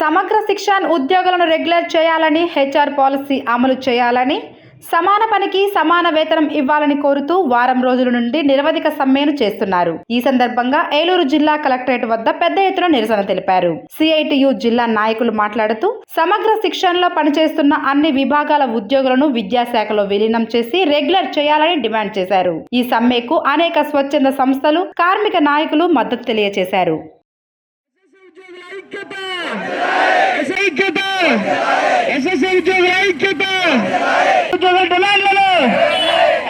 సమగ్ర శిక్షణ ఉద్యోగులను రెగ్యులర్ చేయాలని హెచ్ఆర్ పాలసీ అమలు చేయాలని సమాన పనికి సమాన వేతనం ఇవ్వాలని కోరుతూ వారం రోజుల నుండి నిరవధిక సమ్మెను చేస్తున్నారు. ఈ సందర్భంగా ఏలూరు జిల్లా కలెక్టరేట్ వద్ద పెద్ద ఎత్తున నిరసన తెలిపారు. సిఐటియు జిల్లా నాయకులు మాట్లాడుతూ సమగ్ర శిక్షణలో పనిచేస్తున్న అన్ని విభాగాల ఉద్యోగులను విద్యాశాఖలో విలీనం చేసి రెగ్యులర్ చేయాలని డిమాండ్ చేశారు. ఈ సమ్మెకు అనేక స్వచ్ఛంద సంస్థలు కార్మిక నాయకులు మద్దతు తెలియజేశారు. ఐక్యత ఎస్ఎస్ఐ ఉద్యోగుల ఐక్యత. ఉద్యోగుల డిమాండ్లను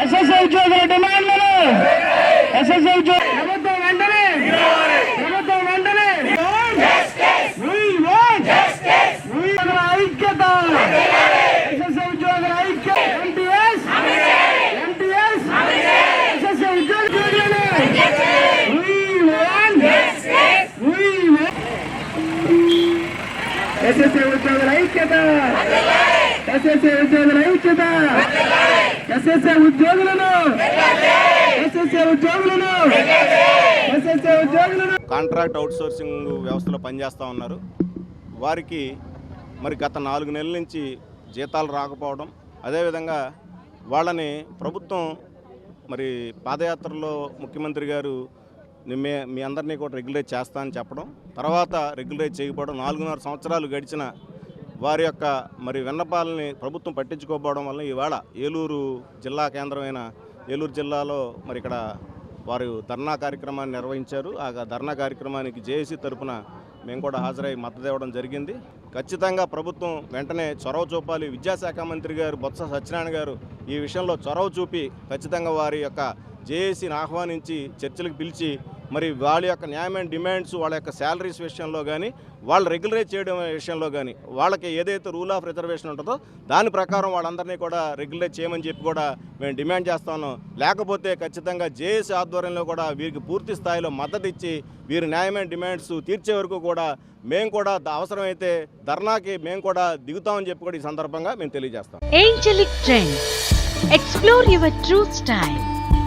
ఎస్ఎస్ఏ ఉద్యోగుల డిమాండ్లను ఎస్ఎస్ఏ ఉద్యోగ ప్రభుత్వం వెంటనే ప్రభుత్వం వెంటనే. ఉద్యోగుల ఐక్యత ఎస్ఎస్ఏ ఉద్యోగుల ఐక్యత. ఎంటీఎస్ ఎంటీఎస్ ఎస్ఎస్ఐ ఉద్యోగులను We want We want SSA ఉద్యోగుల ఐక్యత. ఎస్ఎస్ఏ ఉద్యోగుల ఐక్యత. ఎస్ఎస్ఏ ఉద్యోగులను. ఎస్ఎస్ఏ ఉద్యోగులను. ఎస్ఎస్ఏ ఉద్యోగులను. కాంట్రాక్ట్ అవుట్సోర్సింగ్ వ్యవస్థలో పనిచేస్తూ ఉన్నారు. వారికి మరి గత నాలుగు నెలల నుంచి జీతాలు రాకపోవడం అదేవిధంగా వాళ్ళని ప్రభుత్వం మరి పాదయాత్రలో ముఖ్యమంత్రి గారు మే మీ అందరినీ కూడా రెగ్యులేట్ చేస్తా అని చెప్పడం. తర్వాత రెగ్యులేట్ చేయకపోవడం నాలుగున్నర సంవత్సరాలు గడిచిన వారి యొక్క మరి విన్నపాలని ప్రభుత్వం పట్టించుకోకపోవడం వల్ల ఈవేళ ఏలూరు జిల్లా కేంద్రమైన ఏలూరు జిల్లాలో మరి ఇక్కడ వారు ధర్నా కార్యక్రమాన్ని నిర్వహించారు. ఆ ధర్నా కార్యక్రమానికి జేఏసీ తరపున మేము కూడా హాజరై మద్దతు ఇవ్వడం జరిగింది. ఖచ్చితంగా ప్రభుత్వం వెంటనే చొరవ చూపాలి. విద్యాశాఖ మంత్రి గారు బొత్స సత్యనారాయణ గారు ఈ విషయంలో చొరవ చూపి ఖచ్చితంగా వారి యొక్క జేఏసీని ఆహ్వానించి చర్చలకు పిలిచి మరి వాళ్ళ యొక్క న్యాయమైన డిమాండ్స్ వాళ్ళ యొక్క శాలరీస్ విషయంలో కానీ వాళ్ళు రెగ్యులరైజ్ చేయడం విషయంలో కానీ వాళ్ళకి ఏదైతే రూల్ ఆఫ్ రిజర్వేషన్ ఉంటుందో దాని ప్రకారం వాళ్ళందరినీ కూడా రెగ్యులరైజ్ చేయమని చెప్పి కూడా మేము డిమాండ్ చేస్తాను లేకపోతే ఖచ్చితంగా జేఏసీ ఆధ్వర్యంలో కూడా వీరికి పూర్తి స్థాయిలో మద్దతు ఇచ్చి వీరి న్యాయమైన డిమాండ్స్ తీర్చే వరకు కూడా మేము కూడా అవసరమైతే ధర్నాకి మేము కూడా దిగుతామని చెప్పి కూడా ఈ సందర్భంగా మేము తెలియజేస్తాం. Angelic explore your true style